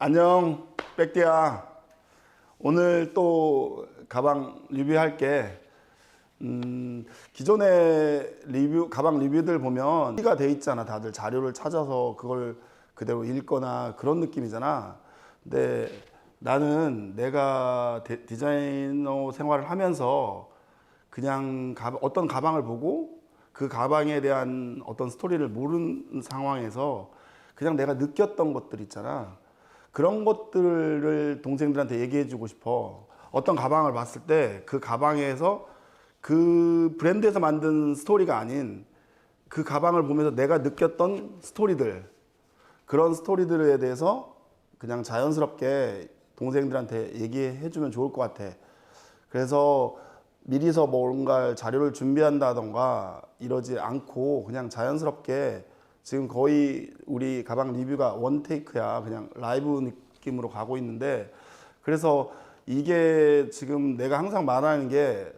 안녕, 백디야. 오늘 또 가방 리뷰할게. 음, 기존의 리뷰, 가방 리뷰들 보면 티가 돼 있잖아. 다들 자료를 찾아서 그걸 그대로 읽거나 그런 느낌이잖아. 근데 나는 내가 데- 디자이너 생활을 하면서 그냥 가- 어떤 가방을 보고 그 가방에 대한 어떤 스토리를 모르는 상황에서 그냥 내가 느꼈던 것들 있잖아. 그런 것들을 동생들한테 얘기해 주고 싶어. 어떤 가방을 봤을 때 그 가방에서 그 브랜드에서 만든 스토리가 아닌 그 가방을 보면서 내가 느꼈던 스토리들 그런 스토리들에 대해서 그냥 자연스럽게 동생들한테 얘기해 주면 좋을 것 같아. 그래서 미리서 뭔가 자료를 준비한다던가 이러지 않고 그냥 자연스럽게 지금 거의 우리 가방 리뷰가 원테이크야. 그냥 라이브 느낌으로 가고 있는데 그래서 이게 지금 내가 항상 말하는 게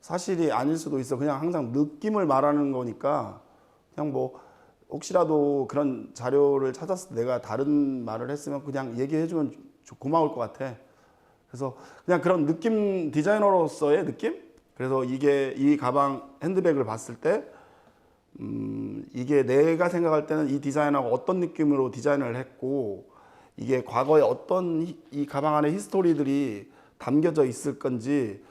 사실이 아닐 수도 있어. 그냥 항상 느낌을 말하는 거니까 그냥 뭐 혹시라도 그런 자료를 찾았을 때 내가 다른 말을 했으면 그냥 얘기해주면 조- 고마울 것 같아. 그래서 그냥 그런 느낌 디자이너로서의 느낌? 그래서 이게 이 가방 핸드백을 봤을 때 음, 이게 내가 생각할 때는 이 디자이너가 어떤 느낌으로 디자인을 했고 이게 과거에 어떤 히- 이 가방 안에 히스토리들이 담겨져 있을 건지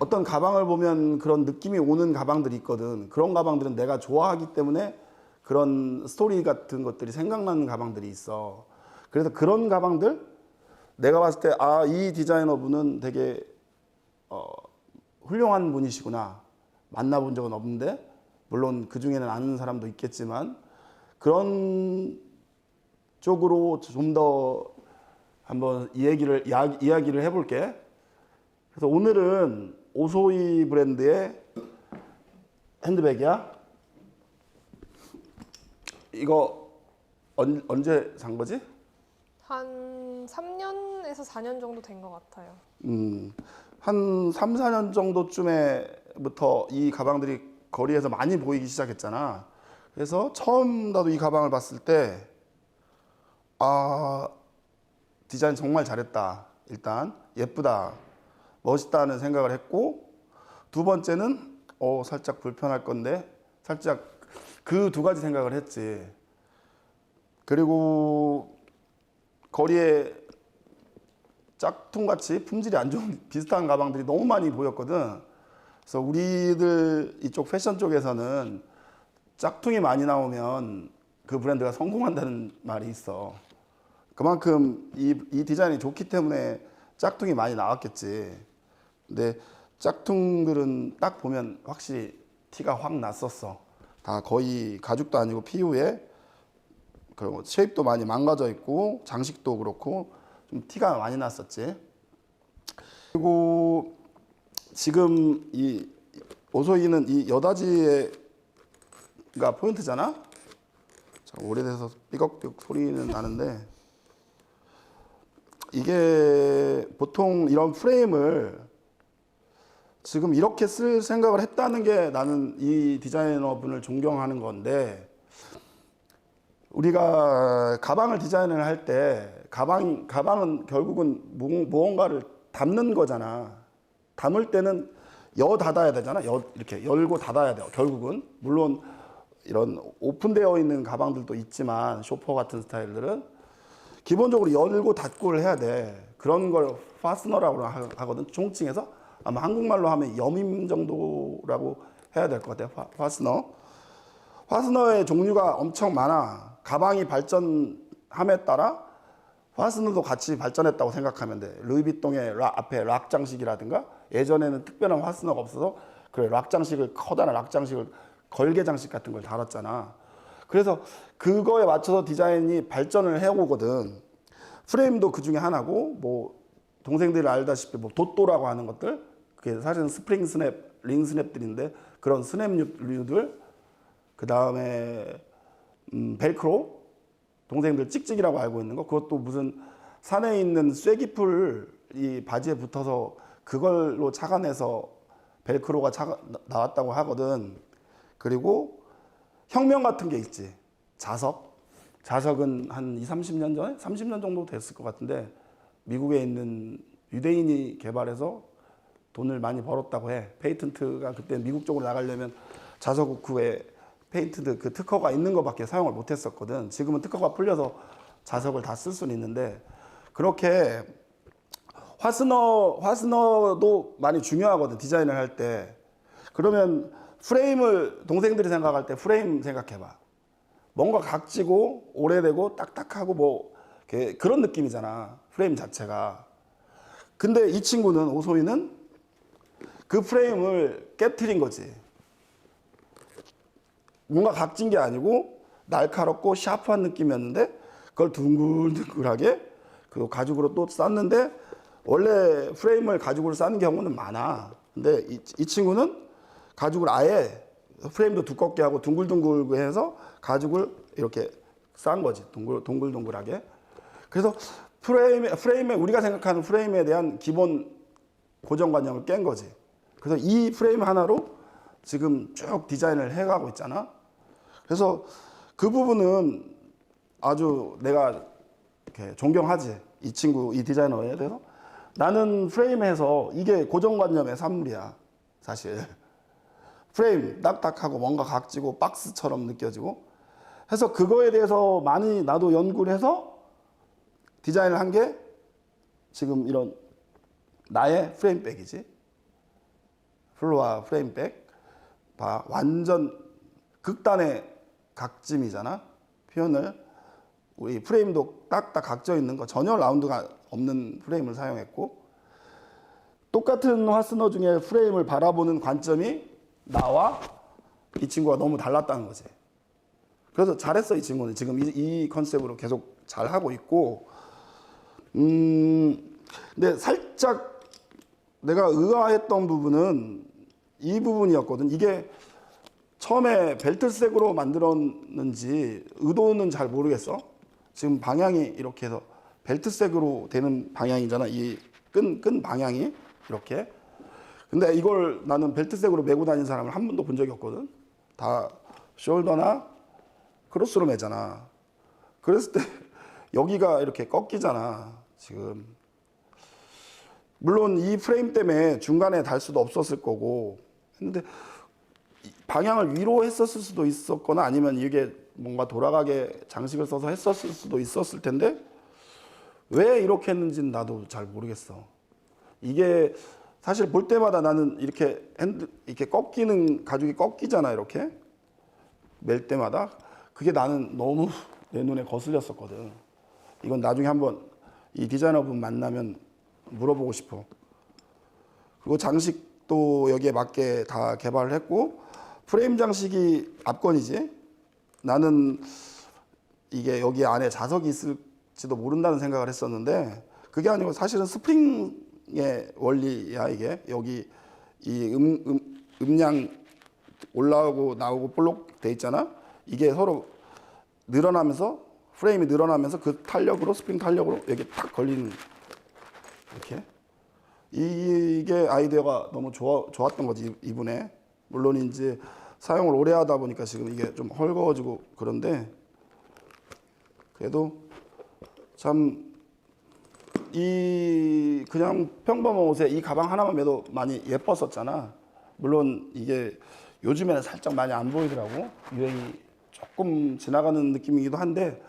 어떤 가방을 보면 그런 느낌이 오는 가방들이 있거든. 그런 가방들은 내가 좋아하기 때문에 그런 스토리 같은 것들이 생각나는 가방들이 있어. 그래서 그런 가방들 내가 봤을 때 아 이 디자이너 분은 되게 어, 훌륭한 분이시구나 만나본 적은 없는데 물론 그 중에는 아는 사람도 있겠지만 그런 쪽으로 좀 더 한번 이 얘기를 이야기, 이야기를 해볼게. 그래서 오늘은 오소이 브랜드의 핸드백이야. 이거 언, 언제 산 거지? 한 3년에서 4년 정도 된 것 같아요. 음, 한 3, 4년 정도쯤에부터 이 가방들이 거리에서 많이 보이기 시작했잖아. 그래서 처음 나도 이 가방을 봤을 때, 아, 디자인 정말 잘했다. 일단, 예쁘다. 멋있다는 생각을 했고, 두 번째는, 어, 살짝 불편할 건데, 살짝 그 두 가지 생각을 했지. 그리고 거리에 짝퉁같이 품질이 안 좋은 비슷한 가방들이 너무 많이 보였거든. 그래서 우리들 이쪽 패션 쪽에서는 짝퉁이 많이 나오면 그 브랜드가 성공한다는 말이 있어. 그만큼 이, 이 디자인이 좋기 때문에 짝퉁이 많이 나왔겠지. 근데 짝퉁들은 딱 보면 확실히 티가 확 났었어. 다 거의 가죽도 아니고 피부에 그 쉐입도 많이 망가져 있고 장식도 그렇고 좀 티가 많이 났었지. 그리고 지금 이 오소이는 이 여다지가 포인트잖아. 자, 오래돼서 삐걱삐걱 소리는 나는데 이게 보통 이런 프레임을 지금 이렇게 쓸 생각을 했다는 게 나는 이 디자이너 분을 존경하는 건데 우리가 가방을 디자인을 할 때 가방 가방은 결국은 무- 무언가를 담는 거잖아. 담을 때는 여 닫아야 되잖아. 여 이렇게 열고 닫아야 돼요. 결국은 물론 이런 오픈되어 있는 가방들도 있지만 쇼퍼 같은 스타일들은 기본적으로 열고 닫고를 해야 돼. 그런 걸 파스너라고 하- 하거든. 총칭해서 아마 한국말로 하면 여밈 정도라고 해야 될 것 같아요. 파, 파스너. 파스너의 종류가 엄청 많아. 가방이 발전함에 따라 파스너도 같이 발전했다고 생각하면 돼. 루이비통의 락, 앞에 락 장식이라든가 예전에는 특별한 파스너가 없어서 그래 락 장식을 커다란 락 장식을 걸개 장식 같은 걸 달았잖아. 그래서 그거에 맞춰서 디자인이 발전을 해오거든. 프레임도 그 중에 하나고 뭐 동생들이 알다시피 뭐 도또라고 하는 것들 그게 사실은 스프링 스냅, 링 스냅들인데 그런 스냅류들 그 다음에 음, 벨크로 동생들 찍찍이라고 알고 있는 거 그것도 무슨 산에 있는 쐐기풀 이 바지에 붙어서 그걸로 착안해서 벨크로가 차가, 나- 나왔다고 하거든. 그리고 혁명 같은 게 있지. 자석. 자석은 한 2, 30년 전에 30년 정도 됐을 것 같은데 미국에 있는 유대인이 개발해서 돈을 많이 벌었다고 해. 페이턴트가 그때 미국 쪽으로 나가려면 자석 우크에 페이턴트 그 특허가 있는 것밖에 사용을 못 했었거든. 지금은 특허가 풀려서 자석을 다 쓸 수는 있는데 그렇게 화스너 화스너도 많이 중요하거든 디자인을 할 때. 그러면 프레임을 동생들이 생각할 때 프레임 생각해봐. 뭔가 각지고 오래되고 딱딱하고 뭐 그런 느낌이잖아 프레임 자체가. 근데 이 친구는 오소이는 그 프레임을 깨트린 거지. 뭔가 각진 게 아니고 날카롭고 샤프한 느낌이었는데 그걸 둥글둥글하게 그 가죽으로 또 쌌는데 원래 프레임을 가죽으로 싸는 경우는 많아. 근데 이, 이 친구는 가죽을 아예 프레임도 두껍게 하고 둥글둥글 해서 가죽을 이렇게 싼 거지. 동글, 동글동글하게. 그래서 프레임에, 프레임에 우리가 생각하는 프레임에 대한 기본 고정관념을 깬 거지. 그래서 이 프레임 하나로 지금 쭉 디자인을 해가고 있잖아. 그래서 그 부분은 아주 내가 이렇게 존경하지. 이 친구, 이 디자이너에 대해서. 나는 프레임에서 이게 고정관념의 산물이야. 사실. 프레임 딱딱하고 뭔가 각지고 박스처럼 느껴지고 해서 그거에 대해서 많이 나도 연구를 해서 디자인을 한 게 지금 이런 나의 프레임백이지. 플로아 프레임백. 봐. 완전 극단의 각짐이잖아. 표현을. 우리 프레임도 딱딱 각져 있는 거 전혀 라운드가 없는 프레임을 사용했고 똑같은 화스너 중에 프레임을 바라보는 관점이 나와 이 친구가 너무 달랐다는 거지. 그래서 잘했어 이 친구는 지금 이, 이 컨셉으로 계속 잘 하고 있고 음 근데 살짝 내가 의아했던 부분은 이 부분이었거든. 이게 처음에 벨트색으로 만들었는지 의도는 잘 모르겠어. 지금 방향이 이렇게 해서 벨트색으로 되는 방향이잖아. 이 끈 끈 방향이 이렇게. 근데 이걸 나는 벨트색으로 메고 다니는 사람을 한 번도 본 적이 없거든. 다 숄더나 크로스로 매잖아. 그랬을 때 여기가 이렇게 꺾이잖아. 지금. 물론 이 프레임 때문에 중간에 달 수도 없었을 거고 이 방향을 위로 했었을 수도 있었거나 아니면 이게 뭔가 돌아가게 장식을 써서 했었을 수도 있었을 텐데 왜 이렇게 했는지는 나도 잘 모르겠어. 이게 사실 볼 때마다 나는 이렇게 핸드 이렇게 꺾이는 가죽이 꺾이잖아 이렇게 멜 때마다 그게 나는 너무 내 눈에 거슬렸었거든. 이건 나중에 한번 이 디자이너분 만나면 물어보고 싶어. 그리고 장식도 여기에 맞게 다 개발을 했고 프레임 장식이 앞건이지. 나는 이게 여기 안에 자석이 있을지도 모른다는 생각을 했었는데 그게 아니고 사실은 스프링의 원리야 이게 여기 이 음, 음, 음량 올라오고 나오고 볼록 돼 있잖아. 이게 서로 늘어나면서 프레임이 늘어나면서 그 탄력으로 스프링 탄력으로 여기 딱 걸리는 이렇게 이게 아이디어가 너무 좋아, 좋았던 거지 이분의 물론 이제 사용을 오래 하다 보니까 지금 이게 좀 헐거워지고 그런데 그래도 참 이 그냥 평범한 옷에 이 가방 하나만 매도 많이 예뻤었잖아. 물론 이게 요즘에는 살짝 많이 안 보이더라고. 유행이 조금 지나가는 느낌이기도 한데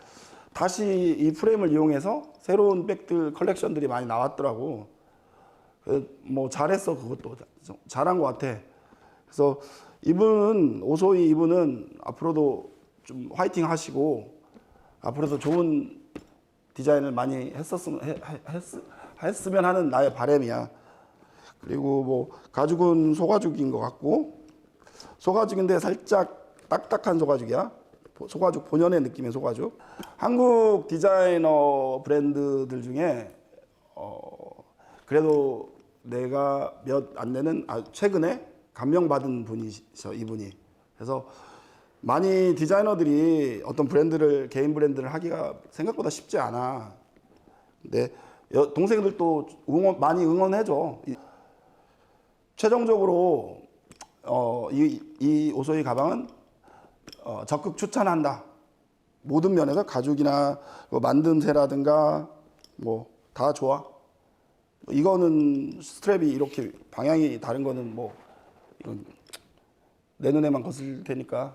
다시 이 프레임을 이용해서 새로운 백들 컬렉션들이 많이 나왔더라고. 그뭐 잘했어 그것도 좀 잘한 것 같아. 그래서 이분은 오소희 이분은 앞으로도 좀 화이팅 하시고 앞으로도 좋은 디자인을 많이 했었으면 했, 했으면 하는 나의 바람이야. 그리고 뭐 가죽은 소가죽인 것 같고 소가죽인데 살짝 딱딱한 소가죽이야. 소가죽 본연의 느낌의 소가죽. 한국 디자이너 브랜드들 중에 어 그래도 내가 몇 안 되는 아 최근에 감명받은 분이셔 이분이. 그래서 많이 디자이너들이 어떤 브랜드를 개인 브랜드를 하기가 생각보다 쉽지 않아. 근데 여- 동생들도 응원 많이 응원해줘. 이- 최종적으로 어, 이, 이 오소이 가방은 어, 적극 추천한다. 모든 면에서 가죽이나 뭐 만듦새라든가 뭐 다 좋아. 이거는 스트랩이 이렇게 방향이 다른 거는 뭐 이건 내 눈에만 거슬 테니까.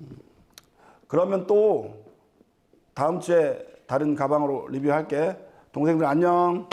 음. 그러면 또 다음 주에 다른 가방으로 리뷰할게. 동생들 안녕.